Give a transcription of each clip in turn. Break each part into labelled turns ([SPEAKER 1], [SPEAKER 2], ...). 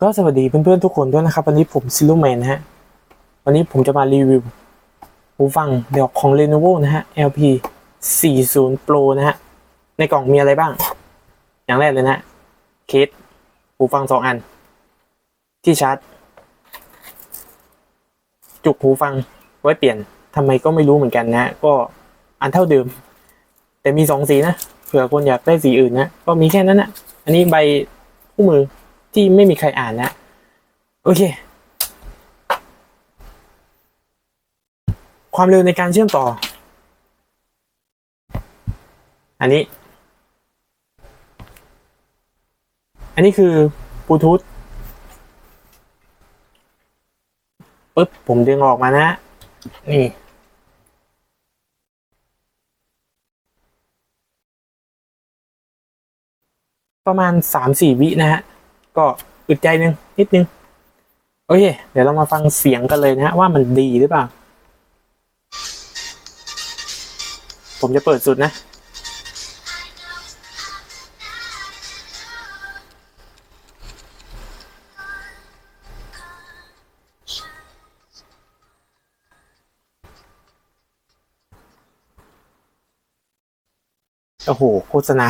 [SPEAKER 1] ก็สวัสดีเพื่อนๆทุกคนด้วยนะครับ วันนี้ผมซิลูแมนนะฮะ วันนี้ผมจะมารีวิวหูฟังเดี๋ยวของ Lenovo นะฮะ LP 40 Pro นะฮะ ในกล่องมีอะไรบ้าง อย่างแรกเลยนะเคสหูฟังสองอัน ที่ชาร์จ จุกหูฟังไว้เปลี่ยนทำไมก็ไม่รู้เหมือนกันนะ ก็อันเท่าเดิม แต่มีสองสีนะ เผื่อคนอยากได้สีอื่นนะ ก็มีแค่นั้นนะอันนี้ใบคู่มือ ที่ไม่มีใครอ่านนะ โอเค ความเร็วในการเชื่อมต่อ อันนี้ อันนี้คือบลูทูธปึ๊บ ผมดึงออกมานะ นี่ประมาณสามสี่วินะฮะ ก็อึดใจหนึ่งนิดนึง โอเค เดี๋ยวเรามาฟังเสียงกันเลยนะฮะ ว่ามันดีหรือเปล่า ผมจะเปิดสุดนะโอ้โห โฆษณา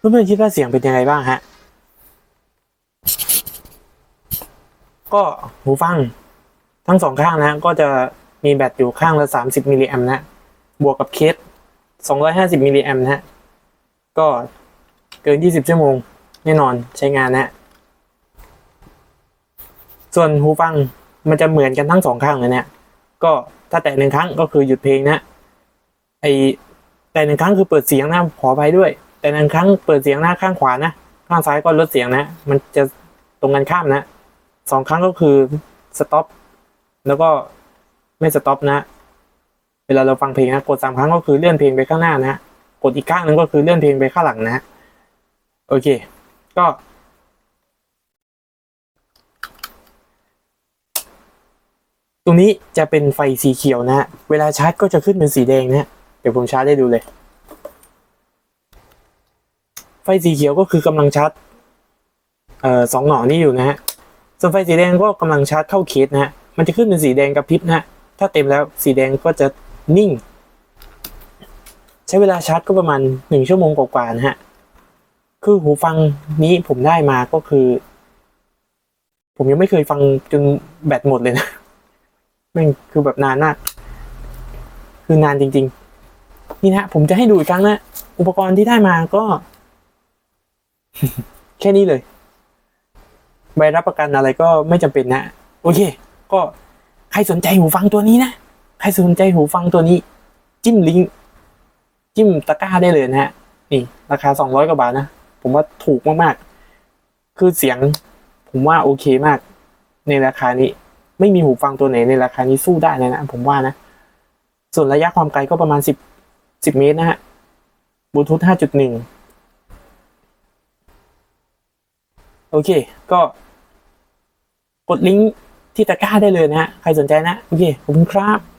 [SPEAKER 1] เพื่อนๆคิดว่าเสียงเป็นยังไงบ้างฮะ ก็หูฟัง ทั้งสองข้างนะก็จะมีแบตอยู่ข้างละ 30มิลลิแอมนะบวกกับเคส250มิลลิแอมนะก็เกิน 20 ชั่วโมง แน่นอนใช้งานนะส่วนหูฟังมันจะเหมือนกันทั้งสองข้างเลยเนี่ยก็ถ้าแตะหนึ่งครั้งก็คือหยุดเพลงนะไอแต่หนึ่งครั้งคือเปิดเสียงนะขออภัยด้วย แต่หนึ่งครั้งเปิดเสียงหน้าข้างขวานะข้างซ้ายก็ลดเสียงนะ มันจะตรงกันข้ามนะสองครั้งก็คือสต็อปแล้วก็ไม่สต็อปนะ เวลาเราฟังเพลงนะกดสามครั้งก็คือเลื่อนเพลงไปข้างหน้านะกดอีกข้างหนึงก็คือเลื่อนเพลงไปข้างหลังนะโอเค ก็ตรงนี้จะเป็นไฟสีเขียวนะ เวลาชาร์จก็จะขึ้นเป็นสีแดงนะ เดี๋ยวผมชาร์จให้ดูเลย สีเขียวก็คือกำลังชาร์จเอ่อสองหน่อนี้อยู่นะฮะส่วนไฟสีแดงก็กำลังชาร์จเข้าเคสนะฮะ มันจะขึ้นเป็นสีแดงกระพริบนะฮะ ถ้าเต็มแล้วสีแดงก็จะนิ่ง ใช้เวลาชาร์จก็ประมาณหนึ่งชั่วโมงกว่าๆนะฮะ คือหูฟังนี้ผมได้มาก็คือ ผมยังไม่เคยฟังจนแบตหมดเลยนะม่งคือแบบนานมาก คือนานจริง ๆ นี่นะผมจะให้ดูอีกครั้งนะ อุปกรณ์ที่ได้มาก็ แค่นี้เลย ใบรับประกันอะไรก็ไม่จำเป็นนะ โอเค ก็ใครสนใจหูฟังตัวนี้นะ ใครสนใจหูฟังตัวนี้ จิ้มลิงก์จิ้มตะกร้าได้เลยนะฮะ นี่ราคาสองร้อยกว่าบาทนะ ผมว่าถูกมากๆ คือเสียงผมว่าโอเคมาก ในราคานี้ ไม่มีหูฟังตัวไหนในราคานี้สู้ได้เลยนะ ผมว่านะ ส่วนระยะความไกลก็ประมาณสิบสิบเมตรนะฮะบลูทูธห้าจุดหนึ่ง โอเค ก็กดลิงก์ที่ตะกร้าได้เลยนะฮะ ใครสนใจนะ โอเค ขอบคุณครับ